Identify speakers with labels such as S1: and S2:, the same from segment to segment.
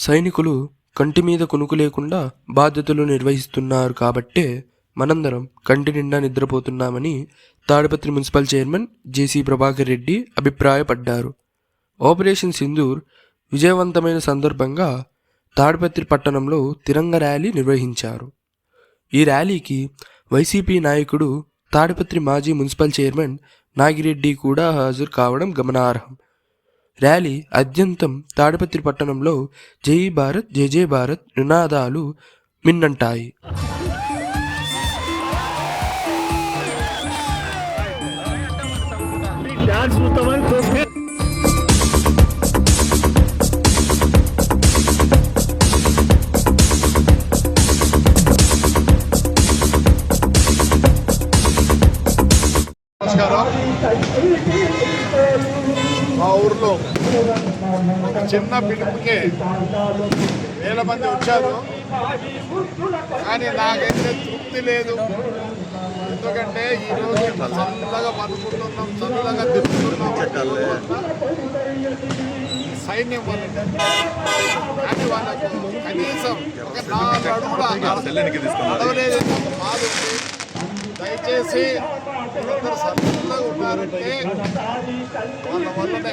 S1: సైనికులు కంటి మీద కొనుకు లేకుండా బాధ్యతలు నిర్వహిస్తున్నారు కాబట్టే మనందరం కంటి నిండా నిద్రపోతున్నామని Tadipatri municipal chairman JC Prabhakar Reddy అభిప్రాయపడ్డారు. ఆపరేషన్ సింధూర్ విజయవంతమైన సందర్భంగా తాడిపత్రి పట్టణంలో తిరంగ ర్యాలీ నిర్వహించారు. ఈ ర్యాలీకి వైసీపీ నాయకుడు తాడిపత్రి మాజీ మున్సిపల్ చైర్మన్ నాగిరెడ్డి కూడా హాజరు కావడం గమనార్హం. ర్యాలీ అద్యంతం తాడిపత్రి పట్టణంలో జై భారత్ జై జై భారత్ నినాదాలు మిన్నంటాయి.
S2: నమస్కారం. మా ఊర్లో ఒక చిన్న పిలుపుకే వేల మంది వచ్చారు. కానీ నాకైతే తృప్తి లేదు. ఎందుకంటే ఈరోజు ఇట్లా చల్లగా పడుకుంటున్నాం చల్లగా తిరుగుతున్నాం. సైన్యం కానీ వాళ్ళకు కనీసం ఒక నాలుగు అడుగుల ఉంది దయచేసి ఉన్నారంటే వాళ్ళ వల్లనే.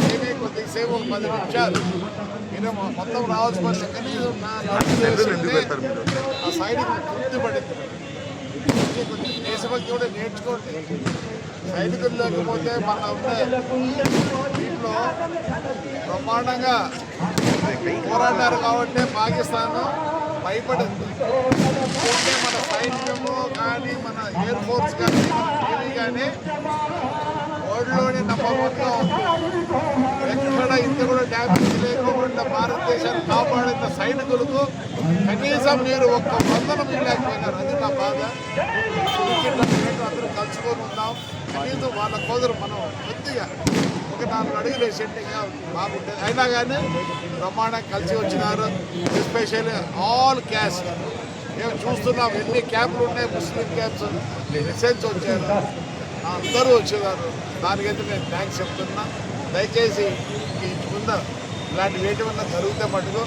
S2: నేనే కొద్దిసేపు ఒక పది నిమిషాలు. మొ- మొత్తం రావాల్సి కనీసం నా ఆ సైనికులు తృప్తి పడింది. కొంచెం దేశభక్తి కూడా నేర్చుకోండి. సైనికులు లేకపోతే మన ఉండే దీంట్లో బ్రహ్మాండంగా పోరాడారు కాబట్టి పాకిస్తాన్ భయపడద్దు. అంటే మన సైన్యము కానీ మన ఎయిర్ ఫోర్స్ కానీ నేవీ కానీ ఓడిలోనే నెంబర్ ఎక్కడ ఇంత కూడా డ్యామేజ్ లేకుండా భారతదేశాన్ని కాపాడిన సైనికులకు కనీసం మీరు ఒక్క వందనం ఇవ్వలేకపోయినారు అది నా బాధ. అందరూ కలుసుకొని ఉన్నాం కనీసం వాళ్ళ కోదరు మనం కొద్దిగా అడుగులు వేసేట్టు బాగుంటుంది అయినా కానీ బ్రహ్మాండంగా కలిసి వచ్చినారు. ఎస్పెషల్లీ ఆల్ క్యాస్ట్ మేము చూస్తున్నాం ఎన్ని క్యాంపులు ఉన్నాయి ముస్లిం క్యాంప్స్ మెసేజ్ వచ్చారు అందరూ వచ్చేవారు దానికైతే నేను థ్యాంక్స్ చెప్తున్నా. దయచేసి ముంద ముందు ఇలాంటి ఏటివన్నా జరిగితే మటుకు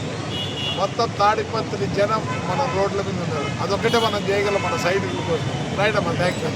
S2: మొత్తం తాడిపత్రి జనం మన రోడ్ల మీద ఉన్నారు. అదొక్కటే మనం చేయగలం మన సైడ్ రైట్ అమ్మా? Thank you